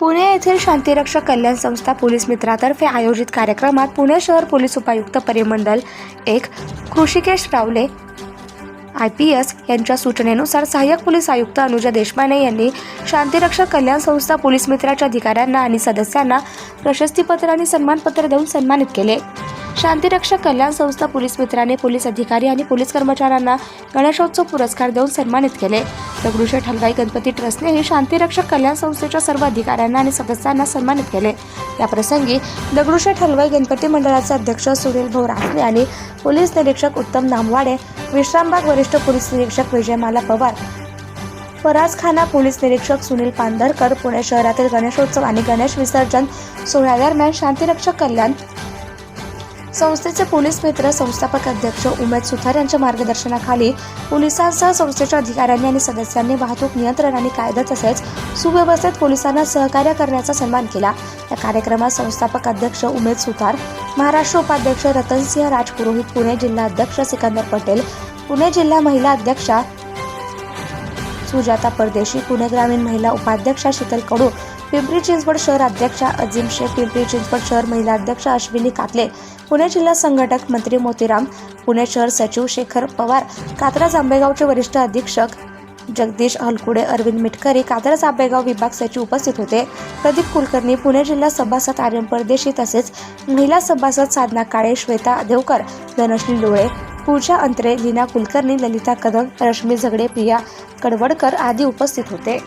पुणे येथील शांतिरक्षक कल्याण संस्था पोलीस मित्रातर्फे आयोजित कार्यक्रमात पुणे शहर पोलीस उपायुक्त परिमंडल एक कृषिकेश रावले आय पी एस यांच्या सूचनेनुसार सहाय्यक पोलीस आयुक्त अनुजा देशपांडे यांनी शांतिरक्षक कल्याण संस्था पोलीस मित्राच्या अधिकाऱ्यांना आणि सदस्यांना प्रशस्तीपत्र आणि सन्मानपत्र देऊन सन्मानित केले. शांतिरक्षक कल्याण संस्था पोलीस मित्राने पोलीस अधिकारी आणि पोलीस कर्मचाऱ्यांना गणेशोत्सव पुरस्कार देऊन सन्मानित केले. दगडूशेठ हलवाई गणपती ट्रस्टनेही शांतिरक्षक कल्याण संस्थेच्या सर्व अधिकाऱ्यांना आणि सदस्यांना सन्मानित केले. याप्रसंगी दगडूशेठ हलवाई गणपती मंडळाचे अध्यक्ष सुनील भाऊ रासने आणि पोलीस निरीक्षक उत्तम नामवाडे विश्रामबाग वरिष्ठ पोलीस निरीक्षक विजयमाला पवार फराजखाना पोलीस निरीक्षक सुनील पांदरकर पुणे शहरातील गणेशोत्सव आणि गणेश विसर्जन सोहळ्यादरम्यान शांतिरक्षक कल्याण संस्थेचे पोलीस मित्र संस्थापक अध्यक्ष उमेद सुथार यांच्या मार्गदर्शनाखाली पोलिसांसह संस्थेच्या अधिकाऱ्यांनी आणि सदस्यांनी वाहतूक नियंत्रण आणि कायदा तसेच सुव्यवस्थेत पोलिसांना सहकार्य करण्याचा सन्मान केला. या कार्यक्रमात संस्थापक अध्यक्ष उमेद सुतार महाराष्ट्र उपाध्यक्ष रतनसिंह राजपुरोहित पुणे जिल्हा अध्यक्ष सिकंदर पटेल पुणे जिल्हा महिला अध्यक्षा सुजाता परदेशी पुणे ग्रामीण महिला उपाध्यक्षा शीतल कडू पिंपरी चिंचवड शहर अध्यक्षा अजिम शेख पिंपरी चिंचवड शहर महिला अध्यक्ष अश्विनी कातले पुणे जिल्हा संघटक मंत्री मोतीराम पुणे शहर सचिव शेखर पवार कात्रा जांबेगावचे वरिष्ठ अधीक्षक जगदीश हलकुडे अरविंद मिटकरी कात्रज आंबेगाव विभाग सचिव उपस्थित होते. प्रदीप कुलकर्णी पुणे जिल्हा सभासद आर्यन परदेशी तसेच महिला सभासद साधना काळे श्वेता देवकर धनश्री लोळे पूजा अंतरे लीना कुलकर्णी ललिता कदम रश्मी झगडे प्रिया कडवडकर आदी उपस्थित होते.